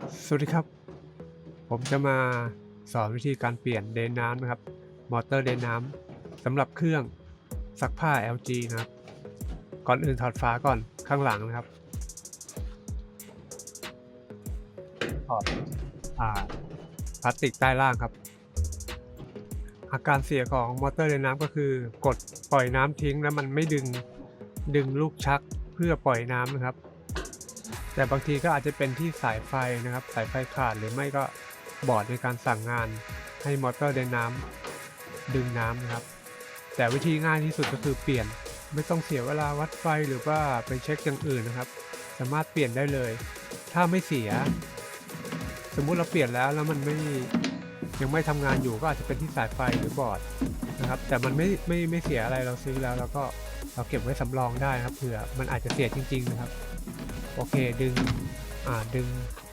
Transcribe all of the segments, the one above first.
สวัสดีครับ ผมจะมาสอนวิธีการเปลี่ยนเดนน้ำนะครับ มอเตอร์เดนน้ำสำหรับเครื่องซักผ้า LG นะครับ ก่อนอื่นถอดฝาก่อนข้างหลังนะครับ ถอดอ่าพลาสติกใต้ล่างครับ อาการเสียของมอเตอร์เดนน้ำก็คือ กดปล่อยน้ำทิ้งแล้วมันไม่ดึงดึงลูกชักเพื่อปล่อยน้ำนะครับ แต่บางทีก็อาจจะเป็นที่สายไฟนะครับ สายไฟขาดหรือไม่ก็บอร์ดในการสั่งงานให้มอเตอร์เดินน้ำดึงน้ำนะครับ แต่วิธีง่ายที่สุดก็คือเปลี่ยนไม่ต้องเสียเวลาวัดไฟหรือว่าไปเช็คอย่างอื่นนะครับ สามารถเปลี่ยนได้เลย ถ้าไม่เสีย สมมุติเราเปลี่ยนแล้วแล้วมันไม่ยังไม่ทำงานอยู่ก็อาจจะเป็นที่สายไฟหรือบอร์ดนะครับ แต่มันไม่ไม่ไม่เสียอะไรเราซื้อแล้วแล้วก็ เราเก็บไว้สำรองได้นะครับเผื่อมันอาจจะเสียจริง ๆ นะครับ โอเคดึงอ่าดึง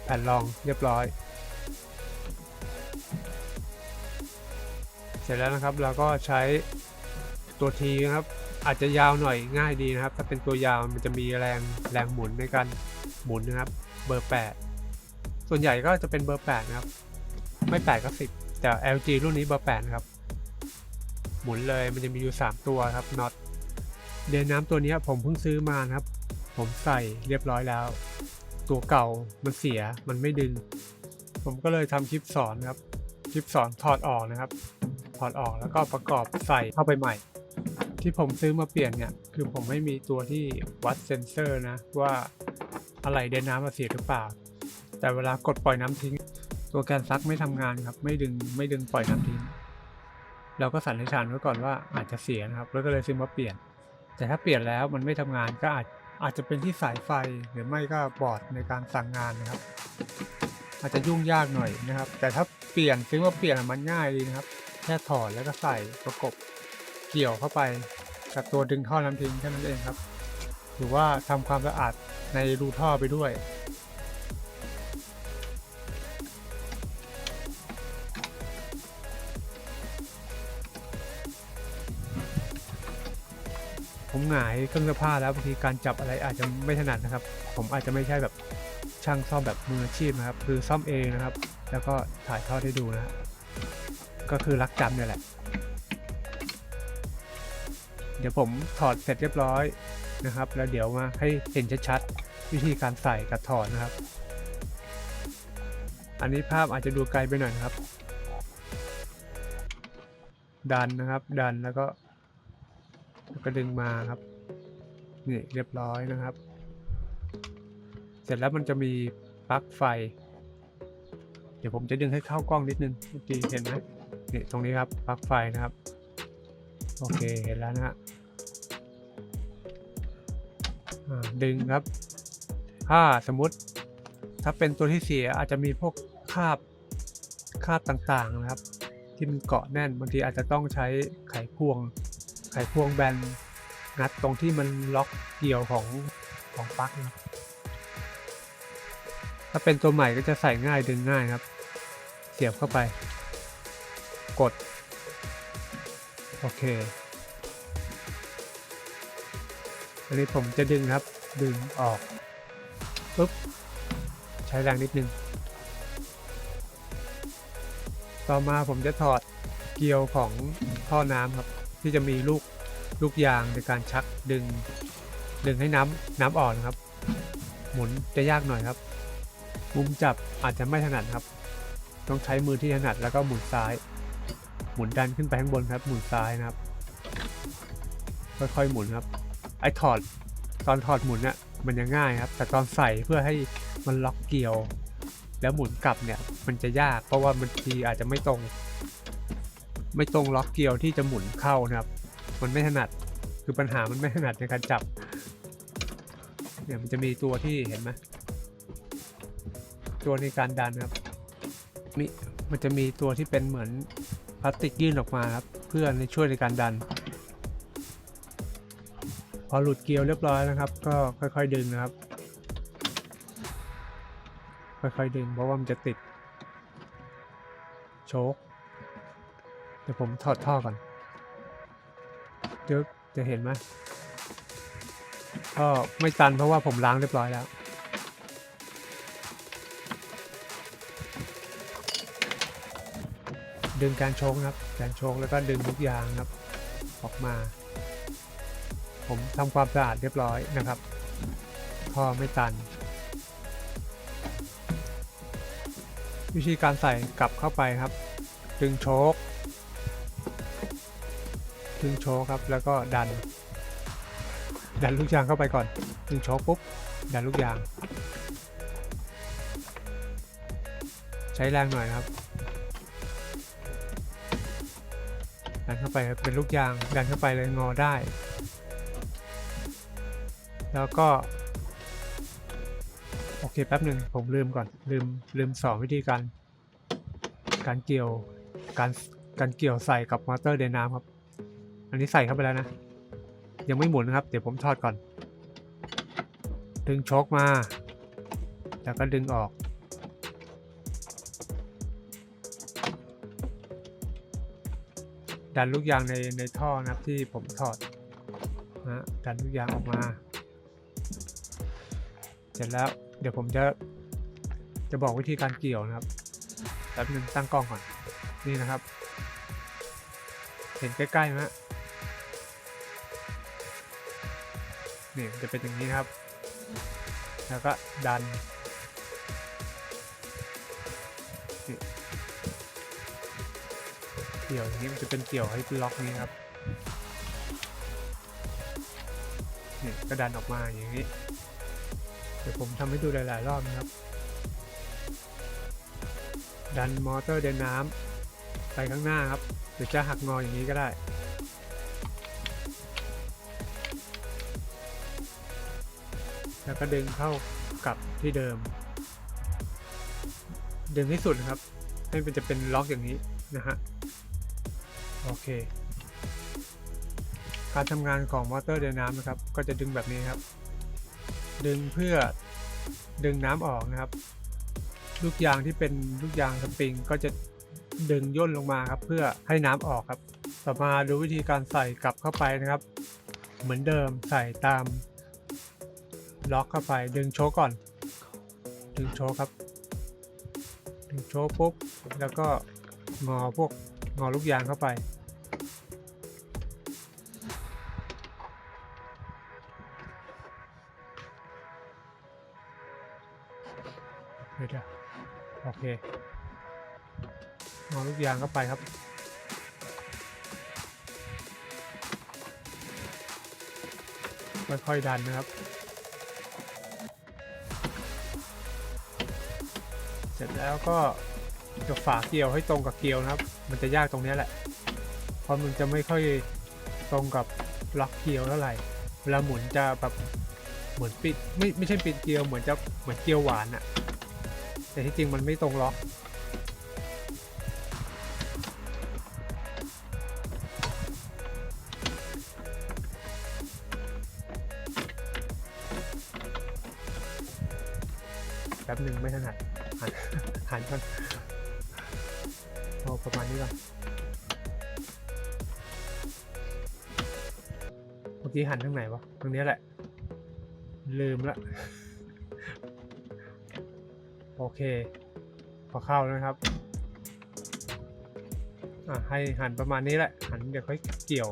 แผ่นรองเรียบร้อย เสร็จแล้วนะครับเราก็ใช้ตัวทีนะครับ อาจจะยาวหน่อยง่ายดีนะครับ ถ้าเป็นตัวยาวมันจะมีแรงแรงหมุนในการหมุนนะครับ เบอร์ 8 ส่วนใหญ่ก็จะเป็นเบอร์ 8 นะครับ ไม่ 8 ก็ 10 แต่ LG รุ่นนี้เบอร์ 8 นะครับ หมุนเลยมันจะมีอยู่ 3 ตัวครับน็อต เดนน้ำตัวนี้ผมเพิ่งซื้อมานะครับ ผมใส่เรียบร้อยแล้ว ตัวเก่ามันเสียมันไม่ดึง ผมก็เลยทำคลิปสอนครับคลิปสอนถอดออกนะครับ ถอดออกแล้วก็ประกอบใส่เข้าไปใหม่ ที่ผมซื้อมาเปลี่ยนเนี่ย คือผมไม่มีตัวที่วัดเซนเซอร์นะ ว่าอะไรเดนน้ำมาเสียหรือเปล่า แต่เวลากดปล่อยน้ำทิ้ง ตัวแกนซักไม่ทำงานครับ ไม่ดึงไม่ดึงปล่อยน้ำทิ้งเราก็สันนิษฐานไว้ก่อนว่าอาจจะเสียนะครับ แล้วก็เลยซื้อมาเปลี่ยน แต่ถ้าเปลี่ยนแล้วมันไม่ทำงานก็อาจอาจจะเป็นที่สายไฟหรือไม่ก็บอร์ดในการสั่งงานนะครับ อาจจะยุ่งยากหน่อยนะครับ แต่ถ้าเปลี่ยนซึ่งว่าเปลี่ยนมันง่ายดีนะครับ แค่ถอดแล้วก็ใส่ประกบเกี่ยวเข้าไปกับตัวดึงท่อน้ำทิ้งแค่นั้นเองครับ หรือว่าทำความสะอาดในรูท่อไปด้วย ผมหงายเครื่องเสื้อผ้าแล้วบางทีการจับอะไรอาจจะไม่ถนัดนะครับ ผมอาจจะไม่ใช่แบบช่างซ่อมแบบมืออาชีพนะครับ คือซ่อมเองนะครับ แล้วก็ถ่ายทอดให้ดูนะฮะก็คือรักจำเนี่ยแหละ เดี๋ยวผมถอดเสร็จเรียบร้อยนะครับ แล้วเดี๋ยวมาให้เห็นชัดๆวิธีการใส่กับถอดนะครับ อันนี้ภาพอาจจะดูไกลไปหน่อยนะครับ ดันนะครับ ดันแล้วก็ แล้วก็ดึงมาครับ นี่เรียบร้อยนะครับ เสร็จแล้วมันจะมีปลั๊กไฟ เดี๋ยวผมจะดึงให้เข้ากล้องนิดนึงเมื่อกี้เห็นไหมนี่ตรงนี้ครับปลั๊กไฟนะครับ โอเคเห็นแล้วนะฮะดึงครับ ถ้าสมมุติถ้าเป็นตัวที่เสียอาจจะมีพวกคาบคาบต่างๆนะครับ ที่มันเกาะแน่นบางทีอาจจะต้องใช้ไขควง ไขควงแบนงัดตรงที่มันล็อกเกี่ยวของของปลั๊กนะครับถ้าเป็นตัวใหม่ก็จะใส่ง่ายดึงง่ายครับ เสียบเข้าไป กด โอเค อันนี้ผมจะดึงครับ ดึงออกปุ๊บ ใช้แรงนิดนึง ต่อมาผมจะถอดเกลียวของท่อน้ำครับ ที่จะมีลูกลูกยางในการชักดึง ดึงให้น้ำน้ำออกนะครับ หมุนจะยากหน่อยครับ มุมจับอาจจะไม่ถนัดครับ ต้องใช้มือที่ถนัดแล้วก็หมุนซ้าย หมุนดันขึ้นไปข้างบนครับ หมุนซ้ายนะครับ ค่อยๆหมุนครับ ไอ้ถอดตอนถอดหมุนเนี่ยมันยังง่ายครับ แต่ตอนใส่เพื่อให้มันล็อกเกี่ยว แล้วหมุนกลับเนี่ยมันจะยาก เพราะว่าบางทีอาจจะไม่ตรง ไม่ตรงล็อกเกียวที่จะหมุนเข้านะครับ มันไม่ถนัดคือปัญหามันไม่ถนัดในการจับเนี่ยมันจะมีตัวที่เห็นไหมตัวในการดันครับมีมันจะมีตัวที่เป็นเหมือนพลาสติกยื่นออกมาครับ เพื่อในช่วยในการดัน พอหลุดเกลียวเรียบร้อยนะครับ ก็ค่อยๆดึงนะครับ ค่อยๆดึงเพราะว่ามันจะติดโชค ดี๋ยวผมถอดท่อก่อน เดี๋ยวจะเห็นไหมท่อไม่ตันเพราะว่าผมล้างเรียบร้อยแล้ว ดึงการโชกครับการโชกแล้วก็ดึงทุกอย่างครับ ออกมา ผมทำความสะอาดเรียบร้อยนะครับท่อไม่ตัน วิธีการใส่กลับเข้าไปครับ ดึงโชก งโชคครับ แล้วก็ดัน ดันลูกยางเข้าไปก่อนดึงโชคปุ๊บ ดันลูกยาง ใช้แรงหน่อยครับ ดันเข้าไปเป็นลูกยาง ดันเข้าไปเลยงอได้ แล้วก็ โอเคแป๊บหนึ่งผมลืมก่อน ลืมลืมสอนวิธีการ การเกี่ยวการการเกี่ยวใส่กับมอเตอร์เดินน้ำครับ อันนี้ใส่เข้าไปแล้วนะ ยังไม่หมุนนะครับ เดี๋ยวผมทอดก่อน ดึงโชคมา แล้วก็ดึงออก ดันลูกยางในในท่อนะครับที่ผมถอดนะดันลูกยางออกมา เสร็จแล้วเดี๋ยวผมจะจะบอกวิธีการเกี่ยวนะครับแป๊บนึงตั้งกล้องก่อน นี่นะครับ เห็นใกล้ๆไหม นี่จะเป็นอย่างนี้ครับ แล้วก็ดันเกี่ยวอย่างนี้มันจะเป็นเกี่ยวให้ล็อกนี้ครับนี่ก็ดันออกมาอย่างนี้ เดี๋ยวผมทำให้ดูหลาย ๆ รอบนะครับ ดันมอเตอร์เดินน้ำไปข้างหน้าครับ หรือจะหักงออย่างนี้ก็ได้ แล้วก็ดึงเข้ากลับที่เดิม ดึงให้สุดนะครับ ให้มันจะเป็นล็อกอย่างนี้นะฮะ โอเค การทำงานของมอเตอร์เดินน้ำนะครับ ก็จะดึงแบบนี้ครับ ดึงเพื่อดึงน้ำออกนะครับ ลูกยางที่เป็นลูกยางสปริงก็จะดึงย่นลงมาครับ เพื่อให้น้ำออกครับ ต่อมาดูวิธีการใส่กลับเข้าไปนะครับ เหมือนเดิมใส่ตาม ล็อกเข้าไปดึงโชกก่อน ดึงโชครับ ดึงโชกปุ๊บ แล้วก็งอพวกงอลูกยางเข้าไปเดี๋ยวโอเคงอลูกยางเข้าไปครับค่อยๆดันนะครับ เสร็จแล้วก็จะฝาเกลียวให้ตรงกับเกลียวนะครับ มันจะยากตรงนี้แหละ เพราะมันจะไม่ค่อยตรงกับล็อกเกลียวเท่าไหร่ เวลาหมุนจะแบบเหมือนปิดไม่ไม่ใช่ปิดเกลียวเหมือนจะเหมือนเกลียวหวานอะแต่ที่จริงมันไม่ตรงล็อกแป๊บหนึ่งไม่ถนัด ก่อนเอาประมาณนี้ก่อนเมื่อกี้หันทางไหนวะตรงนี้แหละ ลืมละ โอเค พอเข้าแล้วนะครับ อะให้หันประมาณนี้แหละ หันเดี๋ยวค่อยเกี่ยว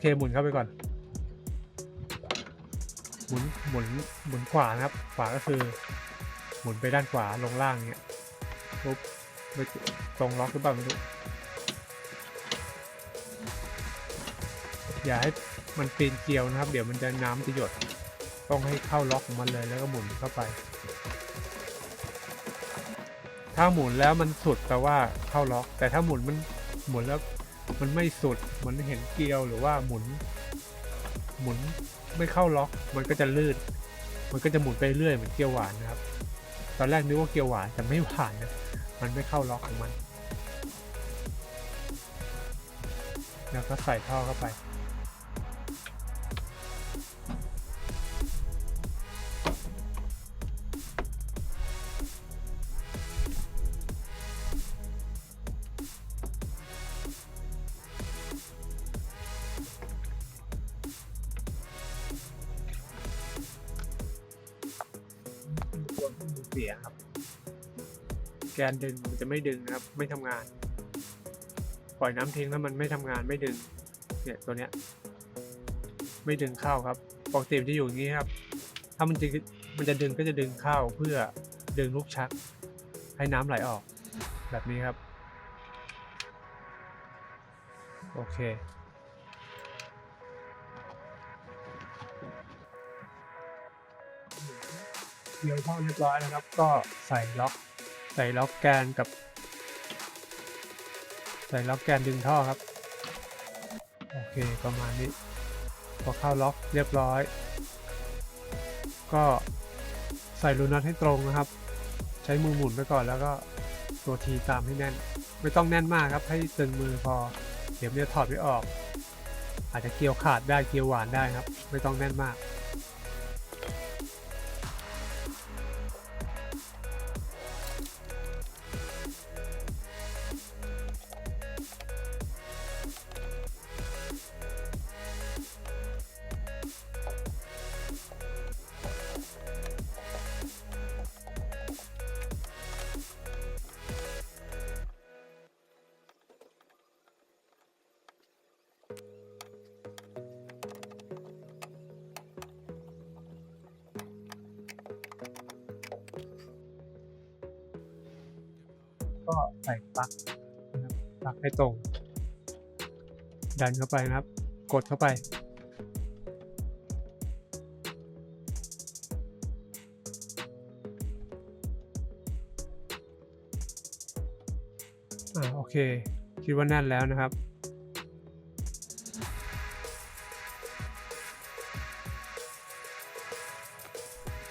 เคหมุนเข้าไปก่อน หมุนหมุนหมุนขวานะครับ ขวาก็คือหมุนไปด้านขวาลงล่างเงี้ยปุ๊บไม่ตรงล็อกหรือเปล่าไม่รู้อย่าให้มันปีนเกลียวนะครับ เดี๋ยวมันจะน้ำจะหยด ต้องให้เข้าล็อกของมันเลยแล้วก็หมุนเข้าไป ถ้าหมุนแล้วมันสุดแปลว่าเข้าล็อก แต่ถ้าหมุนมันหมุนแล้ว มันไม่สุดมันเห็นเกลียวหรือว่าหมุน หมุนไม่เข้าล็อก มันก็จะลื่น มันก็จะหมุนไปเรื่อยเหมือนเกลียวหวานนะครับ ตอนแรกนึกว่าเกลียวหวานแต่ไม่หวานนะมันไม่เข้าล็อกของมัน แล้วก็ใส่ท่อเข้าไป เสียครับ แกนดึงมันจะไม่ดึงนะครับ ไม่ทำงาน ปล่อยน้ำทิ้งแล้วมันไม่ทำงานไม่ดึง เนี่ยตัวเนี้ย ไม่ดึงเข้าครับปกติมันจะอยู่อย่างนี้ครับ ถ้ามันจะมันจะดึงก็จะดึงเข้าเพื่อดึงลูกชัก ให้น้ำไหลออก แบบนี้ครับ โอเค เดี๋ยวท่อเรียบร้อยนะครับ ก็ใส่ล็อก ใส่ล็อกแกนกับ ใส่ล็อกแกนดึงท่อครับ โอเคประมาณนี้ พอเข้าล็อกเรียบร้อย ก็ใส่รูน็อตให้ตรงนะครับ ใช้มือหมุนไปก่อนแล้วก็ตัวทีตามให้แน่น ไม่ต้องแน่นมากครับ ให้ตึงมือพอ เดี๋ยวมันจะถอดไม่ออก อาจจะเกี่ยวขาดได้เกี่ยวหวานได้ครับ ไม่ต้องแน่นมาก ใส่ปลั๊กนะครับปลั๊กให้ตรง ดันเข้าไปนะครับ กดเข้าไป อ่าโอเค คิดว่าแน่นแล้วนะครับ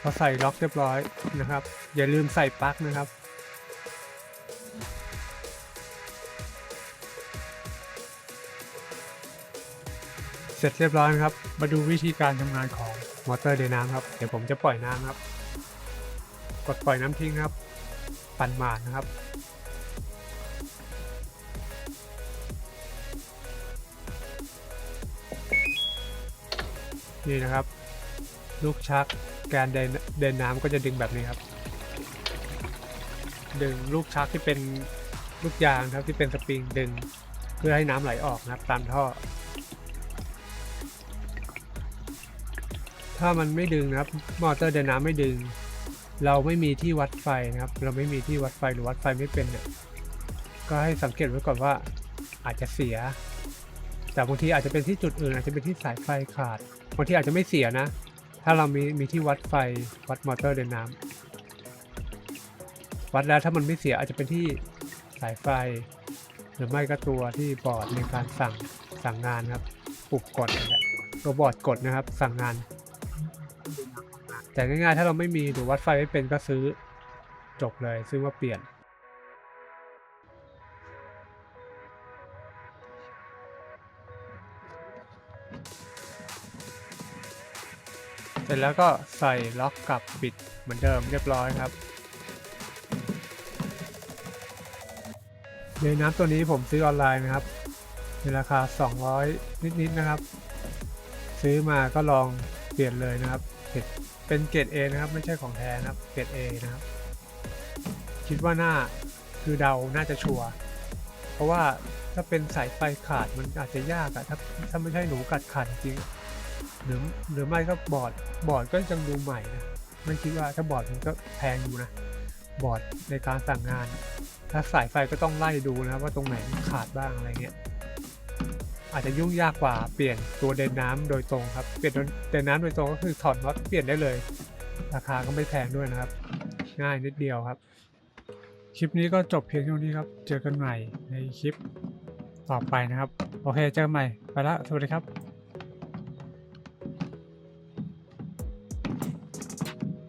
พอใส่ล็อกเรียบร้อยนะครับ อย่าลืมใส่ปลั๊กนะครับ เสร็จเรียบร้อยครับ มาดูวิธีการทำงานของมอเตอร์เดน้ำครับ เดี๋ยวผมจะปล่อยน้ำครับ กดปล่อยน้ำทิ้งครับ ปั่นหมานนะครับ นี่นะครับ ลูกชักแกนเดินเดินน้ำก็จะดึงแบบนี้ครับ ดึงลูกชักที่เป็นลูกยางครับที่เป็นสปริงดึงเพื่อให้น้ำไหลออกนะครับตามท่อ ถ้ามันไม่ดึงนะครับ มอเตอร์เดินน้ำไม่ดึง เราไม่มีที่วัดไฟนะครับ เราไม่มีที่วัดไฟหรือวัดไฟไม่เป็นเนี่ย ก็ให้สังเกตไว้ก่อนว่าอาจจะเสีย แต่บางทีอาจจะเป็นที่จุดอื่นอาจจะเป็นที่สายไฟขาด บางทีอาจจะไม่เสียนะ ถ้าเรามีมีที่วัดไฟวัดมอเตอร์เดินน้ำวัดแล้วถ้ามันไม่เสียอาจจะเป็นที่สายไฟ หรือไม่ก็ตัวที่บอร์ดในการสั่งสั่งงานครับปลุกกดนั่นแหละตัวบอร์ดกดนะครับสั่งงาน แต่ง่ายๆ ถ้าเราไม่มีหรือวัดไฟไม่เป็นก็ซื้อจบเลยซื้อมาเปลี่ยน เสร็จแล้วก็ใส่ล็อกกลับปิดเหมือนเดิมเรียบร้อยครับเดยน้ำตัวนี้ผมซื้อออนไลน์นะครับในราคา 200 นิดๆนะครับ ซื้อมาก็ลองเปลี่ยนเลยนะครับเกรด เป็นเกรด A นะครับไม่ใช่ของแท้นะครับเกรด A นะครับ คิดว่าน่าคือเดาน่าจะชัวร์เพราะว่าถ้าเป็นสายไฟขาดมันอาจจะยากอะถ้าถ้าไม่ใช่หนูกัดขันจริงหรือหรือไม่ก็บอร์ดบอร์ดก็ยังดูใหม่นะไม่คิดว่าถ้าบอร์ดมันก็แพงอยู่นะบอร์ดในการสั่งงาน ถ้าสายไฟก็ต้องไล่ดูนะว่าตรงไหนมันขาดบ้างอะไรเงี้ย อาจจะยุ่งยากกว่าเปลี่ยนตัวเดินน้ำโดยตรงครับ เปลี่ยนตัวเดินน้ำโดยตรงก็คือถอดน็อตเปลี่ยนได้เลย ราคาก็ไม่แพงด้วยนะครับ ง่ายนิดเดียวครับ คลิปนี้ก็จบเพียงเท่านี้ครับ เจอกันใหม่ในคลิปต่อไปนะครับ โอเคเจอกันใหม่ไปละสวัสดีครับ